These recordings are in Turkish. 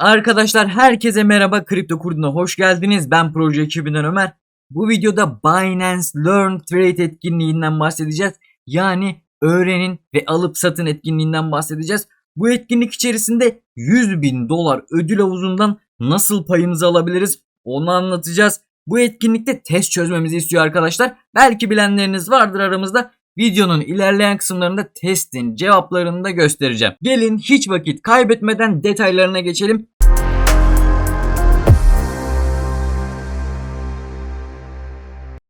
Arkadaşlar herkese merhaba Kripto Kurdu'na hoş geldiniz. Ben proje ekibinden Ömer. Bu videoda Binance Learn Trade etkinliğinden bahsedeceğiz. Yani öğrenin ve alıp satın etkinliğinden bahsedeceğiz. Bu etkinlik içerisinde 100 bin dolar ödül havuzundan nasıl payımızı alabiliriz onu anlatacağız. Bu etkinlikte test çözmemizi istiyor arkadaşlar. Belki bilenleriniz vardır aramızda. Videonun ilerleyen kısımlarında testin cevaplarını da göstereceğim. Gelin hiç vakit kaybetmeden detaylarına geçelim.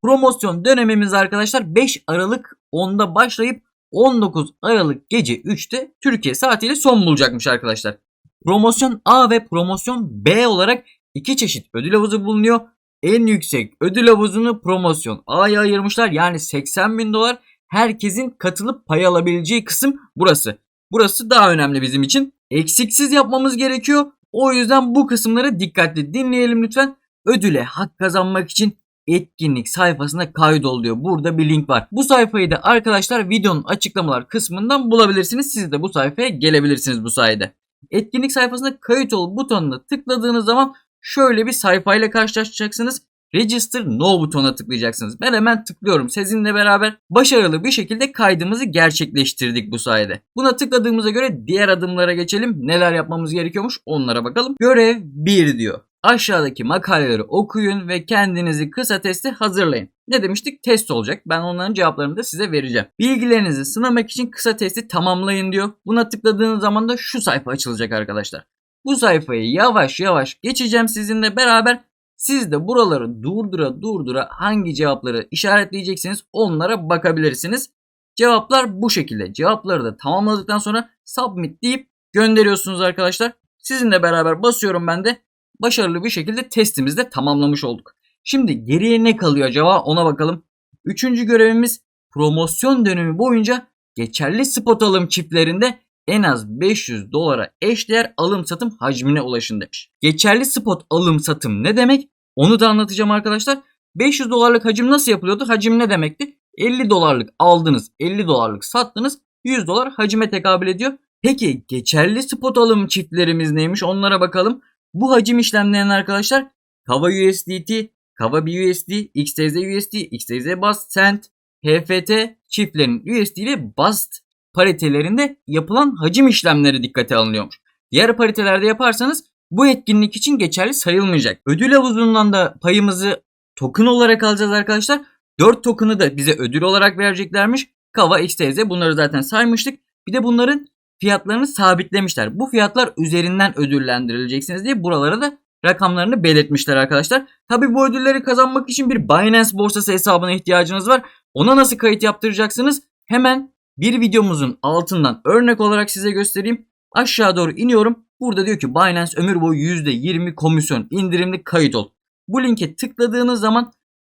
Promosyon dönemimiz arkadaşlar 5 Aralık 10'da başlayıp 19 Aralık gece 3'te Türkiye saatiyle son bulacakmış arkadaşlar. Promosyon A ve promosyon B olarak iki çeşit ödül havuzu bulunuyor. En yüksek ödül havuzunu promosyon A'ya ayırmışlar. Yani 80 bin dolar herkesin katılıp pay alabileceği kısım burası. Burası daha önemli bizim için. Eksiksiz yapmamız gerekiyor. O yüzden bu kısımları dikkatli dinleyelim lütfen. Ödüle hak kazanmak için etkinlik sayfasına kaydol diyor. Burada bir link var. Bu sayfayı da arkadaşlar videonun açıklamalar kısmından bulabilirsiniz. Siz de bu sayfaya gelebilirsiniz bu sayede. Etkinlik sayfasına kayıt ol butonuna tıkladığınız zaman şöyle bir sayfayla karşılaşacaksınız. Register No butonuna tıklayacaksınız. Ben hemen tıklıyorum. Sizinle beraber başarılı bir şekilde kaydımızı gerçekleştirdik bu sayede. Buna tıkladığımıza göre diğer adımlara geçelim. Neler yapmamız gerekiyormuş onlara bakalım. Görev 1 diyor. Aşağıdaki makaleleri okuyun ve kendinizi kısa testi hazırlayın. Ne demiştik? Test olacak. Ben onların cevaplarını da size vereceğim. Bilgilerinizi sınamak için kısa testi tamamlayın diyor. Buna tıkladığınız zaman da şu sayfa açılacak arkadaşlar. Bu sayfayı yavaş yavaş geçeceğim sizinle beraber. Siz de buraları durdura durdura hangi cevapları işaretleyeceksiniz onlara bakabilirsiniz. Cevaplar bu şekilde. Cevapları da tamamladıktan sonra submit deyip gönderiyorsunuz arkadaşlar. Sizinle beraber basıyorum ben de. Başarılı bir şekilde testimizi de tamamlamış olduk. Şimdi geriye ne kalıyor acaba ona bakalım. Üçüncü görevimiz promosyon dönemi boyunca geçerli spot alım çiftlerinde en az 500 dolara eşdeğer alım satım hacmine ulaşın demiş. Geçerli spot alım satım ne demek? Onu da anlatacağım arkadaşlar. 500 dolarlık hacim nasıl yapılıyordu? Hacim ne demekti? 50 dolarlık aldınız, 50 dolarlık sattınız, 100 dolar hacime tekabül ediyor. Peki geçerli spot alım çiftlerimiz neymiş? Onlara bakalım. Bu hacim işlemlerinin arkadaşlar Kava USDT, Kava BUSD, XTZ USD, XTZ Bast, Cent, HFT çiftlerin USD ile Bast paritelerinde yapılan hacim işlemleri dikkate alınıyormuş. Diğer paritelerde yaparsanız bu etkinlik için geçerli sayılmayacak. Ödül havuzundan da payımızı token olarak alacağız arkadaşlar. 4 token'ı da bize ödül olarak vereceklermiş. Kava, XTZ bunları zaten saymıştık. Bir de bunların fiyatlarını sabitlemişler. Bu fiyatlar üzerinden ödüllendirileceksiniz diye buralara da rakamlarını belirtmişler arkadaşlar. Tabi bu ödülleri kazanmak için bir Binance borsası hesabına ihtiyacınız var. Ona nasıl kayıt yaptıracaksınız? Hemen bir videomuzun altından örnek olarak size göstereyim. Aşağı doğru iniyorum. Burada diyor ki Binance ömür boyu %20 komisyon indirimli kayıt ol. Bu linke tıkladığınız zaman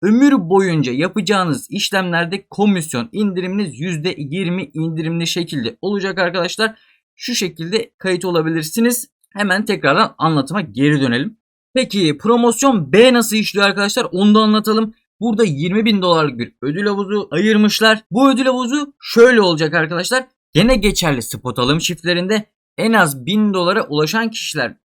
ömür boyunca yapacağınız işlemlerde komisyon indiriminiz %20 indirimli şekilde olacak arkadaşlar. Şu şekilde kayıt olabilirsiniz. Hemen tekrardan anlatıma geri dönelim. Peki promosyon B nasıl işliyor arkadaşlar onu da anlatalım. Burada 20 bin dolarlık bir ödül havuzu ayırmışlar. Bu ödül havuzu şöyle olacak arkadaşlar. Gene geçerli spot alım çiftlerinde en az 1000 dolara ulaşan kişiler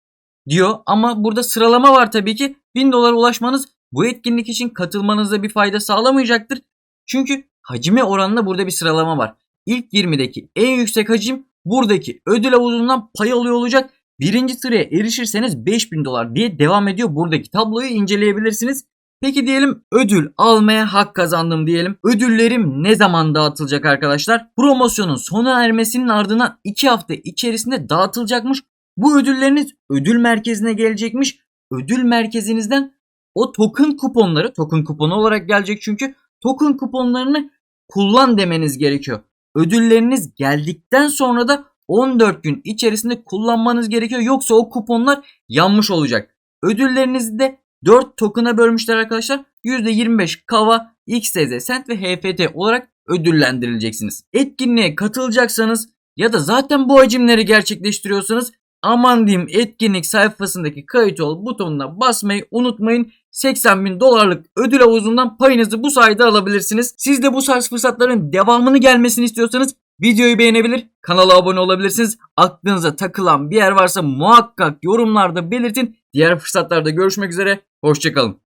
diyor. Ama burada sıralama var tabii ki. 1000 dolara ulaşmanız bu etkinlik için katılmanıza bir fayda sağlamayacaktır. Çünkü hacime oranında burada bir sıralama var. İlk 20'deki en yüksek hacim buradaki ödül havuzundan pay alıyor olacak. Birinci sıraya erişirseniz 5000 dolar diye devam ediyor. Buradaki tabloyu inceleyebilirsiniz. Peki diyelim ödül almaya hak kazandım diyelim. Ödüllerim ne zaman dağıtılacak arkadaşlar? Promosyonun sona ermesinin ardından 2 hafta içerisinde dağıtılacakmış. Bu ödülleriniz ödül merkezine gelecekmiş. Ödül merkezinizden o token kuponları, token kuponu olarak gelecek çünkü token kuponlarını kullan demeniz gerekiyor. Ödülleriniz geldikten sonra da 14 gün içerisinde kullanmanız gerekiyor. Yoksa o kuponlar yanmış olacak. Ödüllerinizi de 4 token'a bölmüşler arkadaşlar. %25 Kava, XTZ, Cent ve HFT olarak ödüllendirileceksiniz. Etkinliğe katılacaksanız ya da zaten bu hacimleri gerçekleştiriyorsanız aman diyeyim etkinlik sayfasındaki kayıt ol butonuna basmayı unutmayın. 80 bin dolarlık ödül havuzundan payınızı bu sayede alabilirsiniz. Siz de bu tarz fırsatların devamını gelmesini istiyorsanız Videoyu beğenebilir, kanala abone olabilirsiniz. Aklınıza takılan bir yer varsa muhakkak yorumlarda belirtin. Diğer fırsatlarda görüşmek üzere. Hoşçakalın.